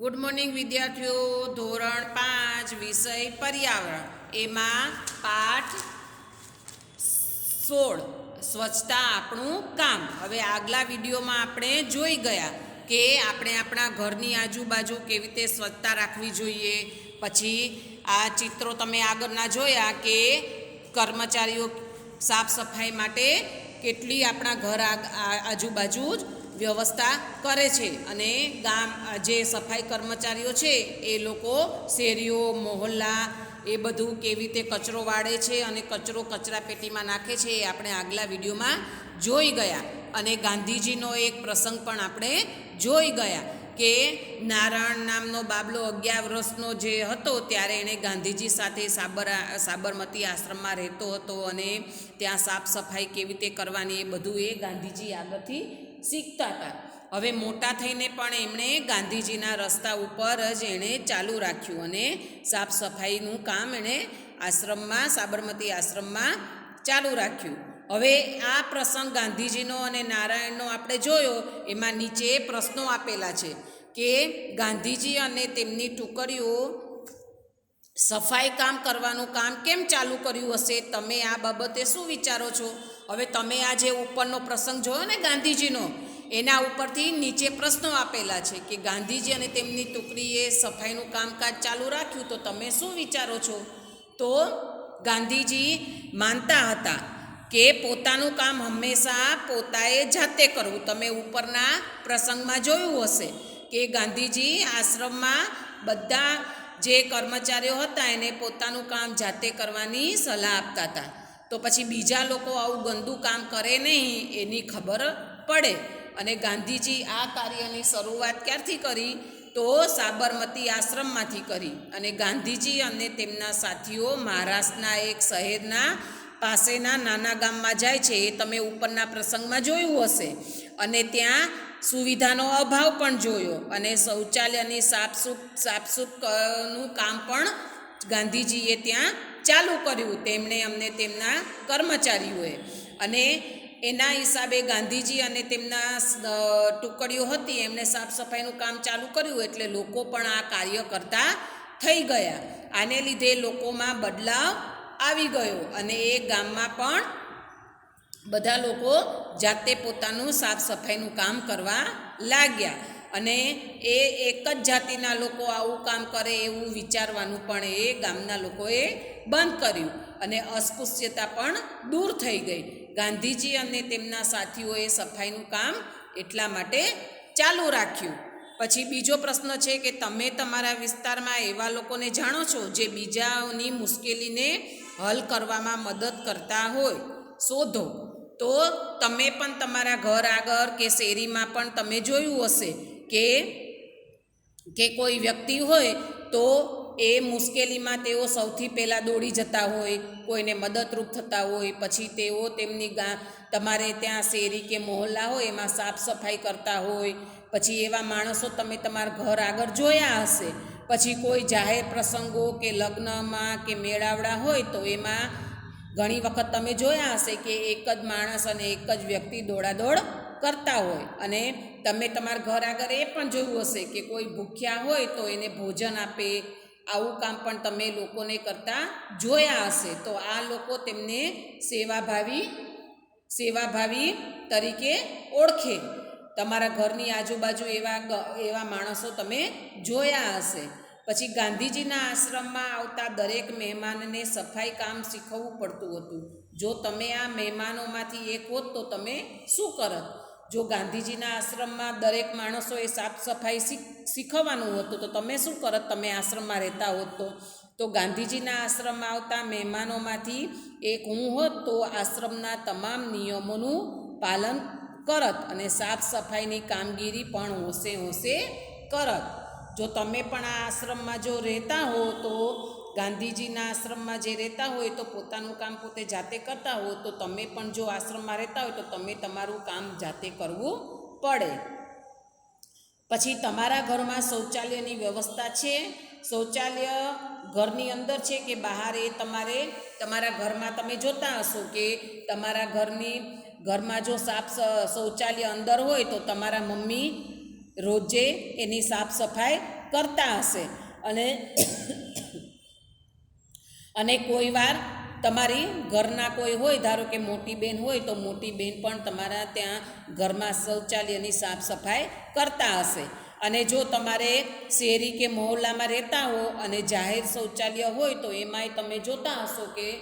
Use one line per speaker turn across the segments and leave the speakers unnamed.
Good morning વિદ્યાર્થીઓ. ધોરણ પાંચ, વિષય પર્યાવરણ. એમાં પાઠ સોળ. સ્વચ્છતા આપણું કામ. હવે આગલા વિડીયોમાં આપણે જોઈ ગયા કે આપણે આપણા ઘરની આજુબાજુ કેવી રીતે સ્વચ્છતા રાખવી જોઈએ. પછી આ ચિત્રો તમે આગળના જોયા કે કર્મચારીઓ સાફ સફાઈ માટે કેટલી આપણા ઘર આજુબાજુ જ વ્યવસ્થા કરે છે અને ગામ જે સફાઈ કર્મચારીઓ છે, એ લોકો શેરીઓ, મોહલ્લા, એ બધું કેવી રીતે કચરો વાળે છે અને કચરો કચરા પેટીમાં નાખે છે એ આપણે આગલા વિડીયોમાં જોઈ ગયા. અને ગાંધીજીનો એક પ્રસંગ પણ આપણે જોઈ ગયા કે નારાયણ નામનો બાબલો અગિયાર વર્ષનો જે હતો ત્યારે એણે ગાંધીજી સાથે સાબર, સાબરમતી આશ્રમમાં રહેતો હતો અને ત્યાં સાફ સફાઈ કેવી રીતે કરવાની એ બધું એ ગાંધીજી આગળથી શીખતા હતા. હવે મોટા થઈને પણ એમણે ગાંધીજીના રસ્તા ઉપર જ એણે ચાલુ રાખ્યું અને સાફ સફાઈનું કામ એણે આશ્રમમાં, સાબરમતી આશ્રમમાં ચાલુ રાખ્યું. હવે આ પ્રસંગ ગાંધીજીનો અને નારાયણનો આપણે જોયો, એમાં નીચે પ્રશ્નો આપેલા છે કે ગાંધીજી અને તેમની ટુકડીઓ સફાઈ કામ કરવાનું કામ કેમ ચાલુ કર્યું હશે? તમે આ બાબતે શું વિચારો છો? હવે તમે આ જે ઉપરનો પ્રસંગ જોયો ને ગાંધીજીનો? એના ઉપરથી નીચે પ્રશ્નો આપેલા છે કે ગાંધીજી અને તેમની ટુકડીએ સફાઈનું કામકાજ ચાલુ રાખ્યું, તો તમે શું વિચારો છો? તો ગાંધીજી માનતા હતા કે પોતાનું કામ હંમેશા પોતાએ જાતે કરવું. તમે ઉપરના પ્રસંગમાં જોયું હશે કે ગાંધીજી આશ્રમમાં બધા જે કર્મચારીઓ હતા, એને પોતાનું કામ જાતે કરવાની સલાહ આપતા હતા. તો પછી બીજા લોકો આવું ગંદુ કામ કરે નહીં, એની ખબર પડે. અને ગાંધીજી આ કાર્યની શરૂઆત ક્યારથી કરી? તો સાબરમતી આશ્રમમાંથી કરી. અને ગાંધીજી અને તેમના સાથીઓ મહારાષ્ટ્રના એક શહેરના પાસેના નાના ગામમાં જાય છે. એ તમે ઉપરના પ્રસંગમાં જોયું હશે. અને ત્યાં સુવિધાનો અભાવ પણ જોયો. અને શૌચાલયની સાફસૂફ સાફસૂફનું કામ પણ ગાંધીજીએ ત્યાં ચાલુ કર્યું. તેમણે અમને તેમના કર્મચારીઓએ અને એના હિસાબે ગાંધીજી અને તેમના ટુકડીઓ હતી. એમણે સાફ સફાઈનું કામ ચાલુ કર્યું એટલે લોકો પણ આ કાર્ય કરતા થઈ ગયા. આને લીધે લોકોમાં બદલાવ આવી ગયો અને એ ગામમાં પણ બધા લોકો જાતે પોતાનું સાફ સફાઈનું કામ કરવા લાગ્યા. અને એ એક જ જાતિના લોકો આવું કામ કરે એવું વિચારવાનું પણ એ ગામના લોકોએ બંધ કર્યું. અને અસ્પૃશ્યતા પણ દૂર થઈ ગઈ. ગાંધીજી અને તેમના સાથીઓએ સફાઈનું કામ એટલા માટે ચાલુ રાખ્યું. પછી બીજો પ્રશ્ન છે કે તમે તમારા વિસ્તારમાં એવા લોકોને જાણો છો જે બીજાઓની મુશ્કેલીને હલ કરવામાં મદદ કરતા હોય? શોધો. તો તમે પણ તમારા ઘર આગળ કે શેરીમાં પણ તમે જોયું હશે. કે કે કોઈ વ્યક્તિ હોય તો એ મુશ્કેલીમાં તેઓ સૌથી પહેલાં દોડી જતા હોય, કોઈને મદદરૂપ થતા હોય, પછી તેઓ તેમની ગા, તમારે ત્યાં શેરી કે મોહલ્લા હોય એમાં સાફ સફાઈ કરતા હોય, પછી એવા માણસો તમે તમારા ઘર આગળ જોયા હશે, પછી કોઈ જાહેર પ્રસંગો કે લગ્નમાં કે મેળાવડા હોય તો એમાં ઘણી વખત તમે જોયા હશે કે એક જ માણસ અને એક જ વ્યક્તિ દોડાદોડ કરતા હોય અને તમે તમારા ઘર આગળ એ પણ જોયું હશે કે કોઈ ભૂખ્યા હોય તો એને ભોજન આપે. આવું કામ પણ તમે લોકોને કરતા જોયા હશે. તો આ લોકો તેમને સેવાભાવી સેવાભાવી તરીકે ઓળખે. તમારા ઘરની આજુબાજુ એવા એવા માણસો તમે જોયા હશે. પછી ગાંધીજીના આશ્રમમાં આવતા દરેક મહેમાનને સફાઈ કામ શીખવવું પડતું હતું. જો તમે આ મહેમાનોમાંથી એક હોત તો તમે શું કરત? જો ગાંધીજીના આશ્રમમાં દરેક માણસોએ સાફ સફાઈ શીખ, શીખવવાનું હતું, તો તમે શું કરત તમે આશ્રમમાં રહેતા હોત તો? તો ગાંધીજીના આશ્રમમાં આવતા મહેમાનોમાંથી એક હું હોત, તો આશ્રમના તમામ નિયમોનું પાલન કરત અને સાફ સફાઈની કામગીરી પણ હોંશે હોંશે કરત. જો તમે પણ આ આશ્રમમાં જો રહેતા હો, તો ગાંધીજીના આશ્રમમાં જે રહેતા હોય તો પોતાનું કામ પોતે જાતે કરતા હો, તો તમે પણ જો આશ્રમમાં રહેતા હોય તો તમે તમારું કામ જાતે કરવું પડે. પછી તમારા ઘરમાં શૌચાલયની વ્યવસ્થા છે. શૌચાલય ઘરની અંદર છે કે બહાર એ તમારે તમારા ઘરમાં તમે જોતા હશો કે તમારા ઘરની ઘરમાં જો સાફ શૌચાલય અંદર હોય તો તમારા મમ્મી રોજે એની સાફ સફાઈ કરતા હશે. અને અને કોઈ વાર તમારી ઘરના કોઈ હોય, ધારો કે મોટી બેન હોય, તો મોટી બેન પણ તમારા ત્યાં ઘરમાં શૌચાલયની સાફ સફાઈ કરતા હશે. અને જો તમારે શેરી કે મહોલ્લામાં રહેતા હો અને જાહેર શૌચાલય હોય, તો એમાંય તમે જોતા હશો કે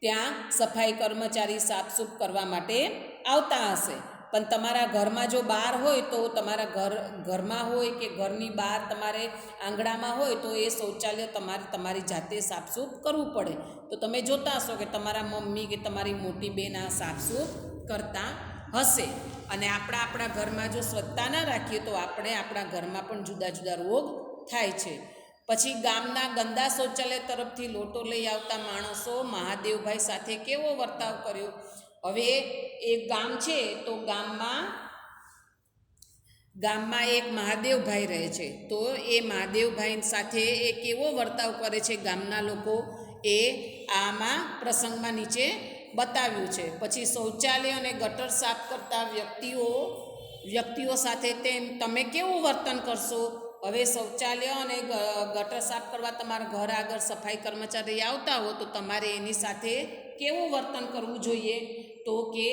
ત્યાં સફાઈ કર્મચારી સાફસૂફ કરવા માટે આવતા હશે. પણ તમારા ઘરમાં જો બહાર હોય તો તમારા ઘર, ઘરમાં હોય કે ઘરની બહાર તમારે આંગણામાં હોય તો એ શૌચાલય તમારે, તમારી જાતે સાફસૂફ કરવું પડે. તો તમે જોતા હશો કે તમારા મમ્મી કે તમારી મોટી બેન આ સાફસૂફ કરતા હશે. અને આપણા આપણા ઘરમાં જો સ્વચ્છતા ના રાખીએ તો આપણે આપણા ઘરમાં પણ જુદા જુદા રોગ થાય છે. પછી ગામના ગંદા શૌચાલય તરફથી લોટો લઈ આવતા માણસો મહાદેવભાઈ સાથે કેવો વર્તાવ કર્યો? હવે એક ગામ છે, તો ગામમાં ગામમાં એક મહાદેવભાઈ રહે છે. તો એ મહાદેવભાઈ સાથે એ કેવો વર્તાવ કરે છે ગામના લોકો એ આમાં પ્રસંગમાં નીચે બતાવ્યું છે. પછી શૌચાલય અને ગટર સાફ કરતા વ્યક્તિઓ વ્યક્તિઓ સાથે તેમ તમે કેવું વર્તન કરશો? હવે શૌચાલય અને ગટર સાફ કરવા તમારા ઘર આગળ સફાઈ કર્મચારી આવતા હો, તો તમારે એની સાથે કેવું વર્તન કરવું જોઈએ? તો કે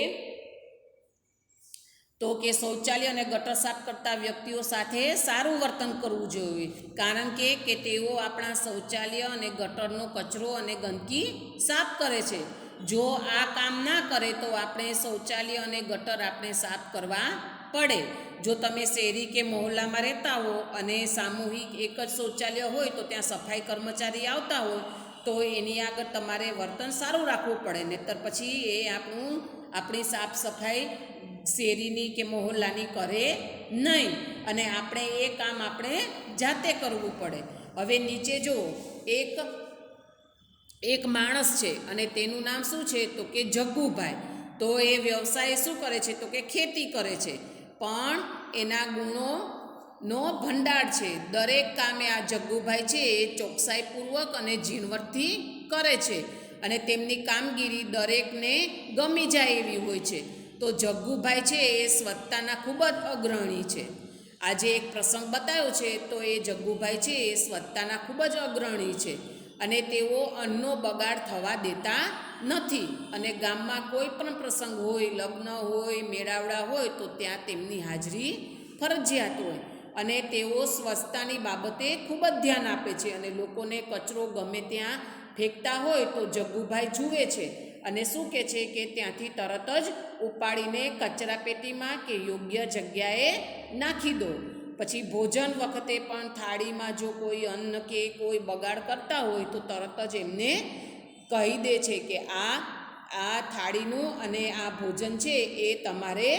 તો કે શૌચાલય અને ગટર સાફ કરતા વ્યક્તિઓ સાથે સારું વર્તન કરવું જોઈએ. કારણ કે કે તેઓ આપણા શૌચાલય અને ગટરનો કચરો અને ગંદકી સાફ કરે છે. જો આ કામ ના કરે તો આપણે શૌચાલય અને ગટર આપણે સાફ કરવા પડે. જો તમે શેરી કે મહોલ્લામાં રહેતા હો અને સામૂહિક એક જ શૌચાલય હોય તો ત્યાં સફાઈ કર્મચારી આવતા હોય તો એની આગળ તમારે વર્તન સારું રાખવું પડે, નહીતર પછી એ આપણું, આપણી સાફ સફાઈ શેરીની કે મહોલ્લાની કરે નહીં. અને આપણે એ કામ આપણે જાતે કરવું પડે. હવે નીચે જો એક એક માણસ છે અને તેનું નામ શું છે? તો કે જગ્ગુભાઈ. તો એ વ્યવસાય શું કરે છે? તો કે ખેતી કરે છે. પણ એના ગુણો નો ભંડાર છે. દરેક કામે આ જગ્ગુભાઈ છે એ ચોકસાઈપૂર્વક અને ઝીણવટથી કરે છે અને તેમની કામગીરી દરેકને ગમી જાય એવી હોય છે. તો જગ્ગુભાઈ છે એ સ્વચ્છતાના ખૂબ જ અગ્રણી છે. આજે એક પ્રસંગ બતાવ્યો છે તો એ જગ્ગુભાઈ છે એ સ્વચ્છતાના ખૂબ જ અગ્રણી છે અને તેઓ અન્નનો બગાડ થવા દેતા નથી અને ગામમાં કોઈ પણ પ્રસંગ હોય, લગ્ન હોય, મેળાવડા હોય તો ત્યાં તેમની હાજરી ફરજિયાત હોય. અને તેઓ સ્વચ્છતાની બાબતે ખૂબ જ ધ્યાન આપે છે અને લોકોને કચરો ગમે ત્યાં ફેંકતા હોય તો જગ્ગુભાઈ જુએ છે અને શું કહે છે કે ત્યાંથી તરત જ ઉપાડીને કચરાપેટીમાં કે યોગ્ય જગ્યાએ નાખી દો. પછી ભોજન વખતે પણ થાળીમાં જો કોઈ અન્ન કે કોઈ બગાડ કરતા હોય તો તરત જ એમને કહી દે છે કે આ આ થાળીનું અને આ ભોજન છે એ તમારે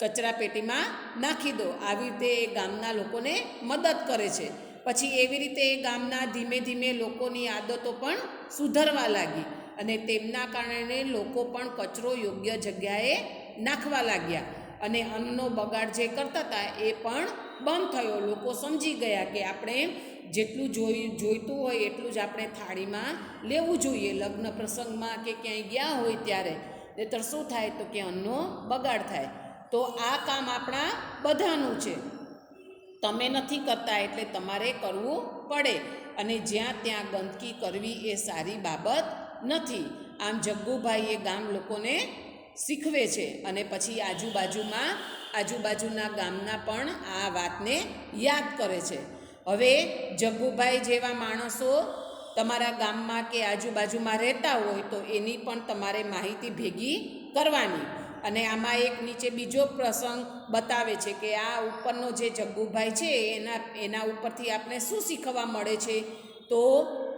કચરા પેટીમાં નાખી દો. આવી રીતે એ ગામના લોકોને મદદ કરે છે. પછી એવી રીતે એ ગામના ધીમે ધીમે લોકોની આદતો પણ સુધરવા લાગી અને તેમના કારણે લોકો પણ કચરો યોગ્ય જગ્યાએ નાખવા લાગ્યા અને અન્નનો બગાડ જે કરતા હતા એ પણ બંધ થયો. લોકો સમજી ગયા કે આપણે જેટલું જોઈ, જોઈતું હોય એટલું જ આપણે થાળીમાં લેવું જોઈએ. લગ્ન પ્રસંગમાં કે ક્યાંય ગયા હોય ત્યારે, નહીતર શું થાય તો કે અન્નનો બગાડ થાય. તો આ કામ આપણા બધાનું છે. તમે નથી કરતા એટલે તમારે કરવું પડે અને જ્યાં ત્યાં ગંદકી કરવી એ સારી બાબત નથી. આમ જગ્ગુભાઈએ ગામ લોકોને શીખવે છે અને પછી આજુબાજુમાં, આજુબાજુના ગામના પણ આ વાતને યાદ કરે છે. હવે જગ્ગુભાઈ જેવા માણસો તમારા ગામમાં કે આજુબાજુમાં રહેતા હોય તો એની પણ તમારે માહિતી ભેગી કરવાની. અને આમાં એક નીચે બીજો પ્રસંગ બતાવે છે કે આ ઉપરનો જે જગ્ગુભાઈ છે, એના એના ઉપરથી આપણે શું શીખવા મળે છે? તો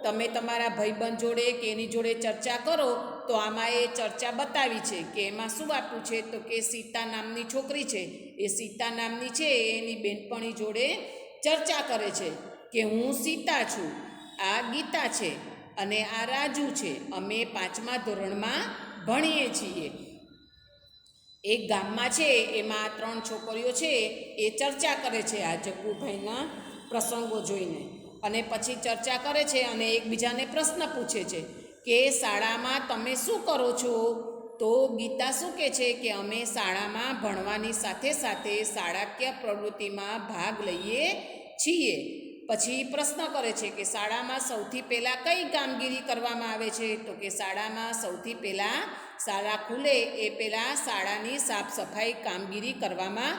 તમે તમારા ભાઈબંધ જોડે કે એની જોડે ચર્ચા કરો, તો આમાં એ ચર્ચા બતાવી છે કે એમાં શું આપ્યું છે? તો કે સીતા નામની છોકરી છે. એ સીતા નામની છે એની બેનપણી જોડે ચર્ચા કરે છે કે હું સીતા છું, આ ગીતા છે અને આ રાજુ છે. અમે પાંચમા ધોરણમાં ભણીએ છીએ. એક ગામમાં છે, એમાં ત્રણ છોકરીઓ છે, એ ચર્ચા કરે છે આ જગ્ગુભાઈના પ્રસંગો જોઈને. અને પછી ચર્ચા કરે છે અને એકબીજાને પ્રશ્ન પૂછે છે કે, શાળામાં તમે શું કરો છો? તો ગીતા શું કહે છે કે, અમે શાળામાં ભણવાની સાથે સાથે શાળાકીય પ્રવૃત્તિમાં ભાગ લઈએ છીએ. પછી પ્રશ્ન કરે છે કે, શાળામાં સૌથી પહેલાં કઈ કામગીરી કરવામાં આવે છે? તો કે, શાળામાં સૌથી પહેલાં શાળા ખુલે એ પહેલાં શાળાની સાફ સફાઈ કામગીરી કરવામાં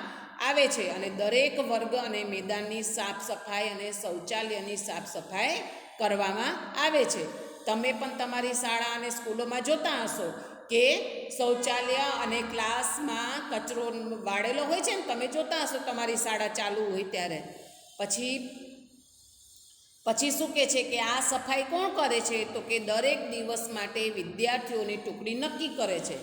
આવે છે અને દરેક વર્ગ અને મેદાનની સાફ સફાઈ અને શૌચાલયની સાફ સફાઈ કરવામાં આવે છે. તમે પણ તમારી શાળા અને સ્કૂલોમાં જોતા હશો કે શૌચાલય અને ક્લાસમાં કચરો વાળેલો હોય છે ને તમે જોતા હશો તમારી શાળા ચાલુ હોય ત્યારે. પછી પછી શું કહે છે કે આ સફાઈ કોણ કરે છે? તો કે દરેક દિવસ માટે વિદ્યાર્થીઓની ટુકડી નક્કી કરે છે.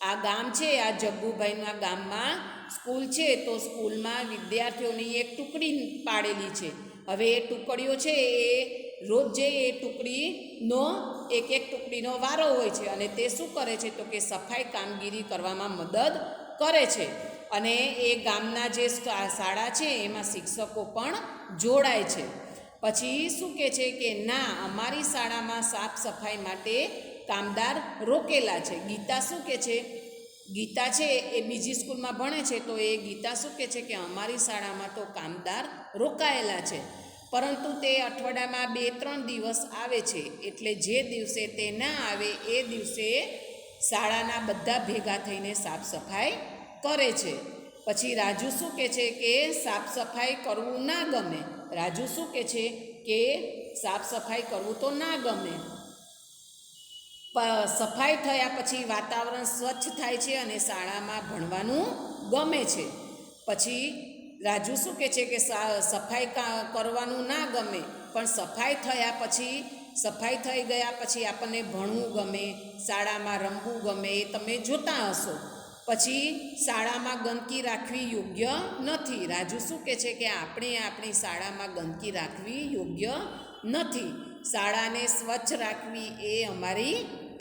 આ ગામ છે, આ જગ્ગુભાઈના ગામમાં સ્કૂલ છે, તો સ્કૂલમાં વિદ્યાર્થીઓની એક ટુકડી પાડેલી છે. હવે એ ટુકડીઓ છે, એ રોજ જે એ ટુકડીનો, એક એક ટુકડીનો વારો હોય છે અને તે શું કરે છે? તો કે સફાઈ કામગીરી કરવામાં મદદ કરે છે. અને એ ગામના જે શાળા છે, એમાં શિક્ષકો પણ જોડાય છે. પછી શું કહે છે કે ના, અમારી શાળામાં સાફ સફાઈ માટે કામદાર રોકેલા છે. ગીતા શું કહે છે? ગીતા છે એ બીજી સ્કૂલમાં ભણે છે, તો એ ગીતા શું કહે છે કે અમારી શાળામાં તો કામદાર રોકાયેલા છે. પરંતુ તે અઠવાડિયામાં બે, ત્રણ દિવસ આવે છે. એટલે જે દિવસે તે ના આવે, એ દિવસે શાળાના બધા ભેગા થઈને સાફ સફાઈ કરે છે. પછી રાજુ શું કહે છે કે સાફ સફાઈ કરવું ના ગમે. રાજુ શું કહે છે કે સાફ સફાઈ કરવું તો ના ગમે સફાઈ થયા પછી વાતાવરણ સ્વચ્છ થાય છે અને શાળામાં ભણવાનું ગમે છે. પછી રાજુ શું કહે છે કે સફાઈ કરવાનું ના ગમે, પણ સફાઈ થયા પછી, સફાઈ થઈ ગયા પછી આપણને ભણવું ગમે, શાળામાં રમવું ગમે એ તમે જોતા હશો. પછી શાળામાં ગંદકી રાખવી યોગ્ય નથી. રાજુ શું કહે છે કે આપણે આપણી શાળામાં ગંદકી રાખવી યોગ્ય નથી. શાળાને સ્વચ્છ રાખવી એ અમારી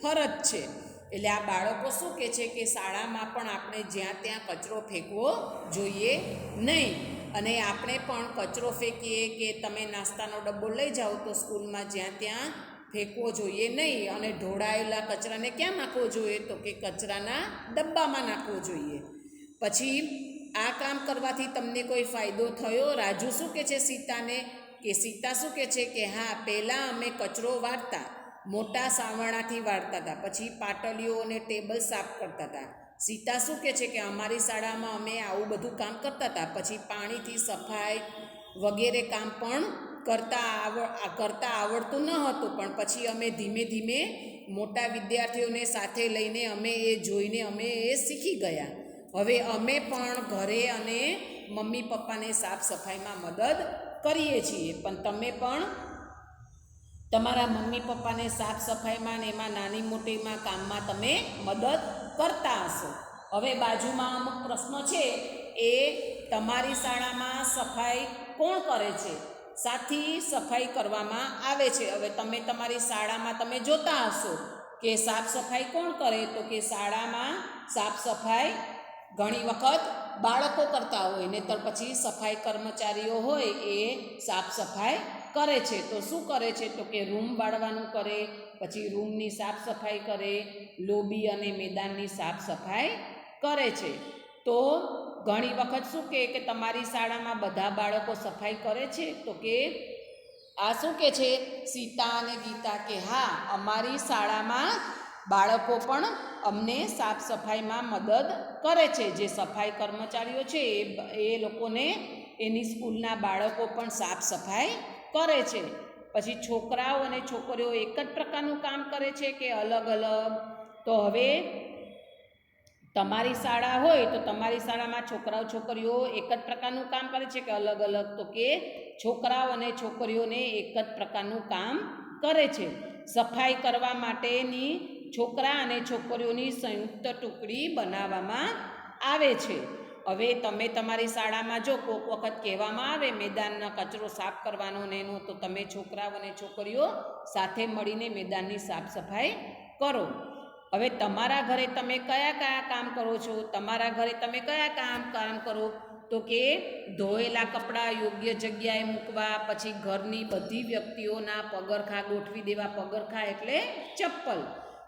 ફરજ છે. એટલે આ બાળકો શું કહે છે કે શાળામાં પણ આપણે જ્યાં ત્યાં કચરો ફેંકવો જોઈએ નહીં. અને આપણે પણ કચરો ફેંકીએ કે તમે નાસ્તાનો ડબ્બો લઈ જાઓ તો સ્કૂલમાં જ્યાં ત્યાં ફેંકવો જોઈએ નહીં અને ઢોળાયેલા કચરાને ક્યાં નાખવો જોઈએ? તો કે કચરાના ડબ્બામાં નાખવો જોઈએ. પછી આ કામ કરવાથી તમને કોઈ ફાયદો થયો? રાજુ શું કહે છે સીતાને? કે સીતા શું કહે છે કે હા, પહેલાં અમે કચરો વાળતા મોટા સાવરણાથી વાળતા હતા. પછી પાટલીઓ અને ટેબલ સાફ કરતા હતા. સીતા શું કહે છે કે અમારી શાળામાં અમે આવું બધું કામ કરતા હતા. પછી પાણીથી સફાઈ વગેરે કામ પણ કરતા આવડ કરતાં આવડતું ન હતું, પણ પછી અમે ધીમે ધીમે મોટા વિદ્યાર્થીઓને સાથે લઈને અમે એ જોઈને અમે એ શીખી ગયા. હવે અમે પણ ઘરે અને મમ્મી પપ્પાને સાફ સફાઈમાં મદદ કરીએ છીએ. પણ તમે પણ તમારા મમ્મી પપ્પાને સાફ સફાઈમાં ને એમાં નાની મોટીમાં કામમાં તમે મદદ કરતા હશો. હવે બાજુમાં અમુક પ્રશ્નો છે, એ તમારી શાળામાં સફાઈ કોણ કરે છે? સાથી સફાઈ કરવામાં આવે છે. હવે તમે તમારી શાળામાં તમે જોતા હશો કે સાફ સફાઈ કોણ કરે? તો કે શાળામાં સાફ સફાઈ ઘણી વખત બાળકો કરતા હોય, નહીતર પછી સફાઈ કર્મચારીઓ હોય એ સાફ સફાઈ કરે છે. તો શું કરે છે? તો કે રૂમ બાળવાનું કરે, પછી રૂમની સાફ સફાઈ કરે, લોબી અને મેદાનની સાફ સફાઈ કરે છે. તો ઘણી વખત શું કહે કે તમારી શાળામાં બધા બાળકો સફાઈ કરે છે? તો કે આ શું કે છે? સીતા અને ગીતા કે હા, અમારી શાળામાં બાળકો પણ અમને સાફ સફાઈમાં મદદ કરે છે. જે સફાઈ કર્મચારીઓ છે, એ એ લોકોને એની સ્કૂલના બાળકો પણ સાફ સફાઈ કરે છે. પછી છોકરાઓ અને છોકરીઓ એક જ પ્રકારનું કામ કરે છે કે અલગ અલગ. તો હવે તમારી શાળા હોય તો તમારી શાળામાં છોકરાઓ, છોકરીઓ એક જ પ્રકારનું કામ કરે છે કે અલગ અલગ? તો કે છોકરાઓ અને છોકરીઓને એક જ પ્રકારનું કામ કરે છે. સફાઈ કરવા માટેની છોકરા અને છોકરીઓની સંયુક્ત ટુકડી બનાવવામાં આવે છે. હવે તમે તમારી શાળામાં જો કોઈક વખત કહેવામાં આવે, મેદાનના કચરો સાફ કરવાનો ને એનો, તો તમે છોકરાઓ અને છોકરીઓ સાથે મળીને મેદાનની સાફ સફાઈ કરો. હવે તમારા ઘરે તમે કયા કયા કામ કરો છો? તમારા ઘરે તમે કયા કામ કામ કરો? તો કે ધોયેલા કપડાં યોગ્ય જગ્યાએ મૂકવા, પછી ઘરની બધી વ્યક્તિઓના પગરખા ગોઠવી દેવા, પગરખા એટલે ચપ્પલ.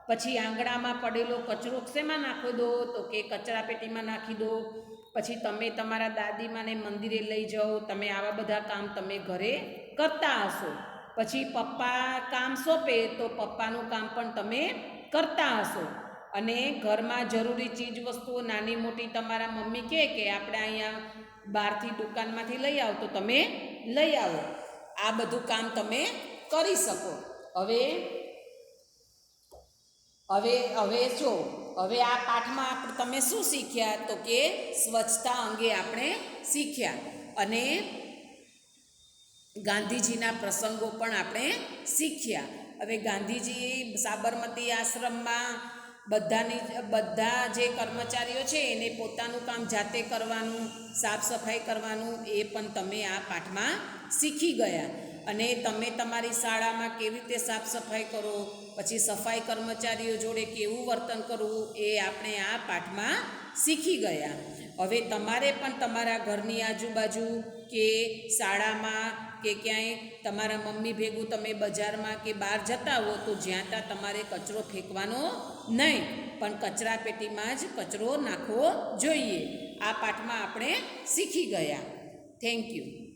પછી આંગણામાં પડેલો કચરો શેમાં નાખી દો? તો કે કચરા પેટીમાં નાખી દો. પછી તમે તમારા દાદીમાને મંદિરે લઈ જાઓ. તમે આવા બધા કામ તમે ઘરે કરતા હશો. પછી પપ્પા કામ સોંપે તો પપ્પાનું કામ પણ તમે કરતા હશો. અને ઘરમાં જરૂરી ચીજ વસ્તુઓ નાની મોટી તમારા મમ્મી કહે કે આપણે અહીંયા બહારથી દુકાનમાંથી લઈ આવો તો તમે લઈ આવો. આ બધું કામ તમે કરી શકો. હવે હવે હવે જો, હવે આ પાઠમાં આપણે તમે શું શીખ્યા? તો કે સ્વચ્છતા અંગે આપણે શીખ્યા. અને ગાંધીજીના પ્રસંગો પણ આપણે શીખ્યા. હવે ગાંધીજી સાબરમતી આશ્રમમાં બધાની, બધા જે કર્મચારીઓ છે એને પોતાનું કામ જાતે કરવાનું, સાફ સફાઈ કરવાનું, એ પણ તમે આ પાઠમાં શીખી ગયા. અને તમે તમારી શાળામાં કેવી રીતે સાફ સફાઈ કરો, પછી સફાઈ કર્મચારીઓ જોડે કેવું વર્તન કરવું, એ આપણે આ પાઠમાં શીખી ગયા. હવે તમારે પણ તમારા ઘરની આજુબાજુ કે શાળામાં કે ક્યાંય તમારા મમ્મી ભેગું તમે બજારમાં કે બહાર જતા હો, તો જ્યાં ત્યાં તમારે કચરો ફેંકવાનો નહીં. પણ કચરા પેટીમાં જ કચરો નાખવો જોઈએ. આ પાઠમાં આપણે શીખી ગયા. Thank you